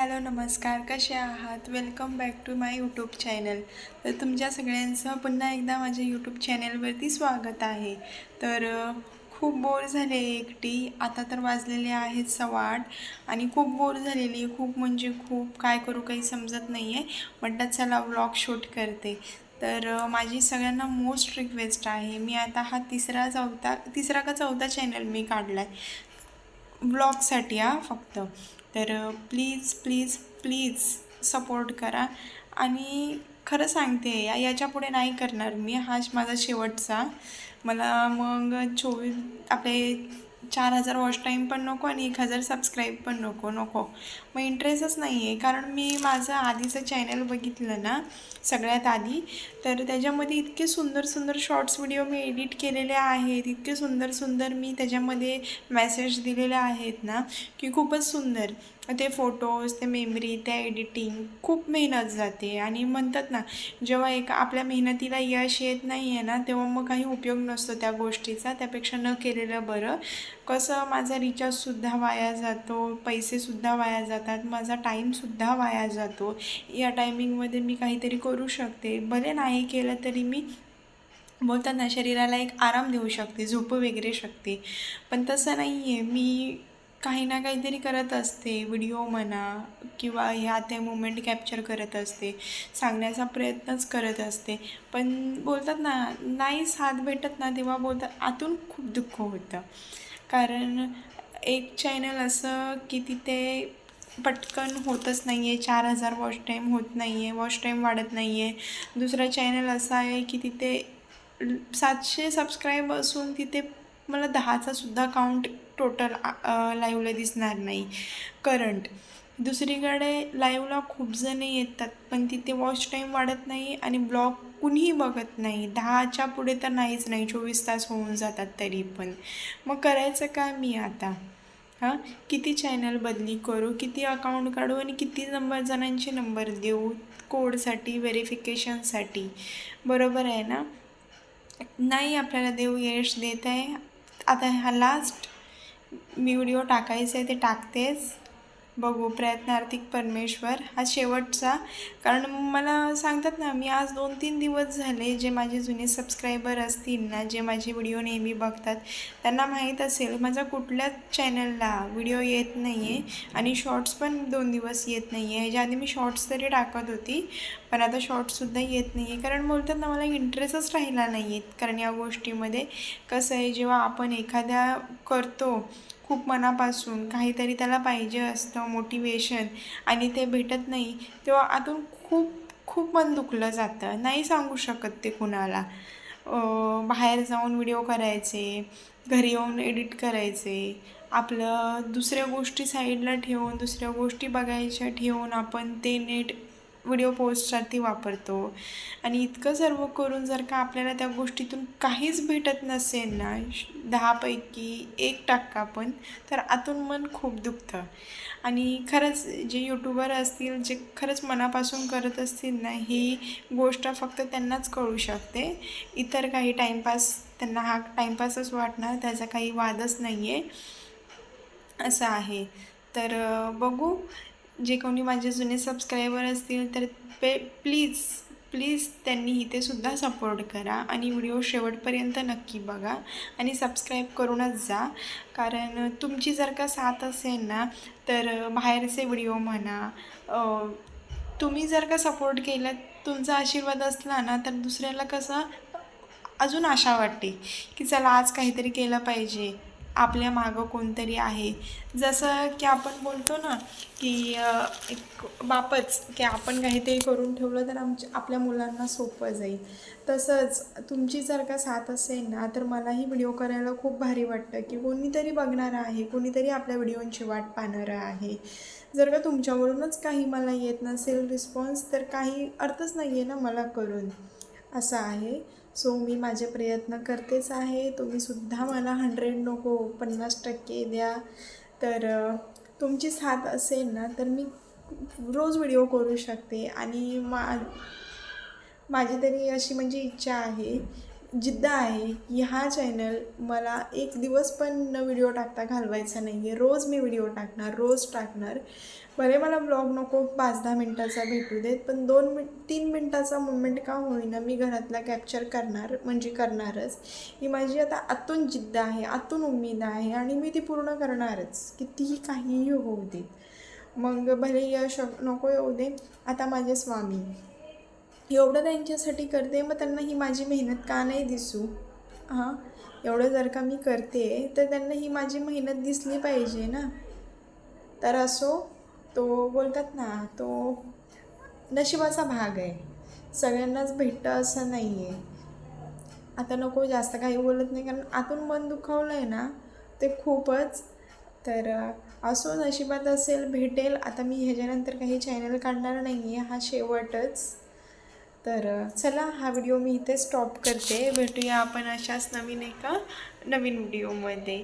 Hello नमस्कार. कसे आहात? Welcome back to my YouTube channel तर तुमच्या सगळ्यांचं पुन्हा एकदा माझ्या यूट्यूब चॅनलवरती स्वागत आहे. तर खूप बोर झाले एकटी. आता तर वाजलेले आहेत सव्वा आठ आणि खूप बोर झालेली आहे. खूप म्हणजे खूप काय करू काही समजत नाही आहे म्हटलं चला व्लॉग शूट करते. तर माझी सगळ्यांना मोस्ट रिक्वेस्ट आहे. मी आता हा तिसरा चौथा तिसरा का चौथा चॅनल मी काढला आहे ब्लॉगसाठी हा फक्त. तर प्लीज प्लीज प्लीज सपोर्ट करा. आणि खरं सांगते या याच्यापुढे नाही करणार मी. हाच माझा शेवटचा. मला मग चोवीस आपले चार हजार वॉच टाईम पण नको आणि एक हजार सबस्क्राईब पण नको नको. मग इंटरेस्टच नाही आहे कारण मी माझं आधीचं चॅनल बघितलं ना सगळ्यात आधी तर त्याच्यामध्ये इतके सुंदर सुंदर शॉर्ट्स व्हिडिओ मी एडिट केलेले आहेत इतके सुंदर सुंदर मी त्याच्यामध्ये मेसेज दिलेले आहेत ना की खूपच सुंदर. ते फोटोज ते मेमरी त्या एडिटिंग खूप मेहनत जाते. आणि म्हणतात ना जेव्हा एक आपल्या मेहनतीला यश येत नाही आहे ना तेव्हा मग काही उपयोग नसतो त्या गोष्टीचा त्यापेक्षा न केलेलं बरं. कसं माझा रिचार्जसुद्धा वाया जातो पैसेसुद्धा वाया जातात माझा टाईमसुद्धा वाया जातो. या टायमिंगमध्ये मी काहीतरी करू शकते. भले नाही केलं तरी मी बोलताना शरीराला एक आराम देऊ शकते झोप वगैरे शकते. पण तसं नाही आहे मी काही ना काहीतरी करत असते. व्हिडिओ म्हणा किंवा ह्या ते मुमेंट कॅप्चर करत असते. सांगण्याचा प्रयत्नच करत असते. पण बोलतात ना नाही साथ भेटत ना तेव्हा बोलतात आतून खूप दुःख होतं. कारण एक चॅनल असं की तिथे पटकन होतच नाही आहे चार हजार वॉच टाईम होत नाही आहे वॉच टाईम वाढत नाही आहे दुसरा चॅनल असा आहे की तिथे सातशे सबस्क्राईब असून तिथे मला दहाचासुद्धा काउंट टोटल लाईव्हला दिसणार नाही. करंट दुसरीकडे लाईव्हला खूप जण येतात पण तिथे वॉच टाईम वाढत नाही आणि ब्लॉग कुणीही बघत नाही. दहाच्या पुढे तर नाहीच नाही चोवीस तास होऊन जातात तरी पण. मग करायचं काय मी आता? हां? किती चॅनल बदली करू? किती अकाउंट काढू? आणि किती नंबर जणांचे नंबर देऊ? कोडसाठी व्हेरिफिकेशनसाठी बरोबर आहे ना? नाही आपल्याला देव यश देत आहे. आता हा लास्ट मी व्हिडिओ टाकायचा आहे ते टाकतेच. बघू प्रयत्नार्थिक परमेश्वर हा शेवटचा. कारण मला सांगतात ना मी आज दोन तीन दिवस झाले जे माझे जुने सबस्क्रायबर असतील ना जे माझे व्हिडिओ नेहमी बघतात त्यांना माहीत असेल माझा कुठल्याच चॅनलला व्हिडिओ येत नाही आहे आणि शॉर्ट्स पण दोन दिवस येत नाही आहे ह्याच्या आधी मी शॉर्ट्स तरी टाकत होती पण आता शॉर्ट्ससुद्धा येत नाही आहे कारण बोलतात ना मला इंटरेस्टच राहिला नाही आहेत कारण या गोष्टीमध्ये कसं आहे जेव्हा आपण एखाद्या करतो खूप मनापासून काहीतरी त्याला पाहिजे असतं मोटिवेशन आणि ते भेटत नाही तेव्हा आतून खूप खूप मन दुखलं जातं. नाही सांगू शकत ते कुणाला. बाहेर जाऊन व्हिडिओ करायचे घरी येऊन एडिट करायचे आपलं दुसऱ्या गोष्टी साईडला ठेवून दुसऱ्या गोष्टी बघायच्या ठेवून आपण ते नेट व्हिडिओ पोस्टसाठी वापरतो. आणि इतकं सर्व करून जर का आपल्याला त्या गोष्टीतून काहीच भेटत नसेल ना श- दहापैकी एक टक्का पण तर आतून मन खूप दुखतं. आणि खरंच जे यूट्यूबर असतील जे खरंच मनापासून करत असतील ना ही गोष्ट फक्त त्यांनाच कळू शकते. इतर काही टाईमपास त्यांना हा टाईमपासच वाटणार त्याचा काही वादच नाही आहे असं आहे. तर बघू. जे कोणी माझे जुने सबस्क्रायबर असतील तर पे प्लीज प्लीज त्यांनी इथे सुद्धा सपोर्ट करा आणि व्हिडिओ शेवटपर्यंत नक्की बघा. आणि सबस्क्राईब करूनच जा. कारण तुमची जर का साथ असेल ना तर बाहेरचे व्हिडिओ म्हणा तुम्ही जर का सपोर्ट केलं तुमचा आशीर्वाद असला ना तर दुसऱ्याला कसं अजून आशा वाटते की चला आज काहीतरी केलं पाहिजे. आपल्या मागं कोणतरी आहे. जसं की आपण बोलतो ना की एक बापच की आपण काहीतरी करून ठेवलं तर आमच्या आपल्या मुलांना सोपं जाईल. तसंच तुमची जर का साथ असेल ना तर मलाही व्हिडिओ करायला खूप भारी वाटतं की कोणीतरी बघणारं आहे कोणीतरी आपल्या व्हिडिओंची वाट पाहणारं आहे. जर का तुमच्याकडूनच काही मला येत नसेल रिस्पॉन्स तर काही अर्थच नाही आहे ना मला करून. असं आहे. सो मी माझे प्रयत्न करतेच आहे. तुम्हीसुद्धा मला हंड्रेड नको पन्नास टक्के द्या. तर तुमची साथ असेल ना तर मी रोज व्हिडिओ करू शकते. आणि मा माझी तरी अशी म्हणजे इच्छा आहे जिद्द आहे की हा चॅनल मला एक दिवस पण न व्हिडिओ टाकता घालवायचा नाही आहे रोज मी व्हिडिओ टाकणार रोज टाकणार. भले मला ब्लॉग नको पाच दहा मिनटाचा भेटू देत पण दोन मिन तीन मिनटाचा मुमेंट का होईना मी घरातला कॅप्चर करणार म्हणजे करणारच. ही माझी आता आतून जिद्द आहे आतून उमेद आहे आणि मी ती पूर्ण करणारच. कितीही काहीही होऊ देत. मग भले यश नको येऊ दे आता माझे स्वामी. एवढं त्यांच्यासाठी करते मग त्यांना ही माझी मेहनत का नाही दिसू? हां? एवढं जर का मी करते तर त्यांना ही माझी मेहनत दिसली पाहिजे ना? तर असो तो बोलतात ना तो नशिबाचा भाग आहे. सगळ्यांनाच भेटतं असं नाही आहे आता नको जास्त काही बोलत नाही कारण आतून मन दुखावलं आहे ना ते खूपच. तर असो नशिबात असेल भेटेल. आता मी ह्याच्यानंतर काही चॅनल काढणार नाही आहे हा शेवटच. तर चला हा व्हिडिओ मी इथे स्टॉप करते. भेटूया आपण अशाच नवीन एका नवीन व्हिडिओमध्ये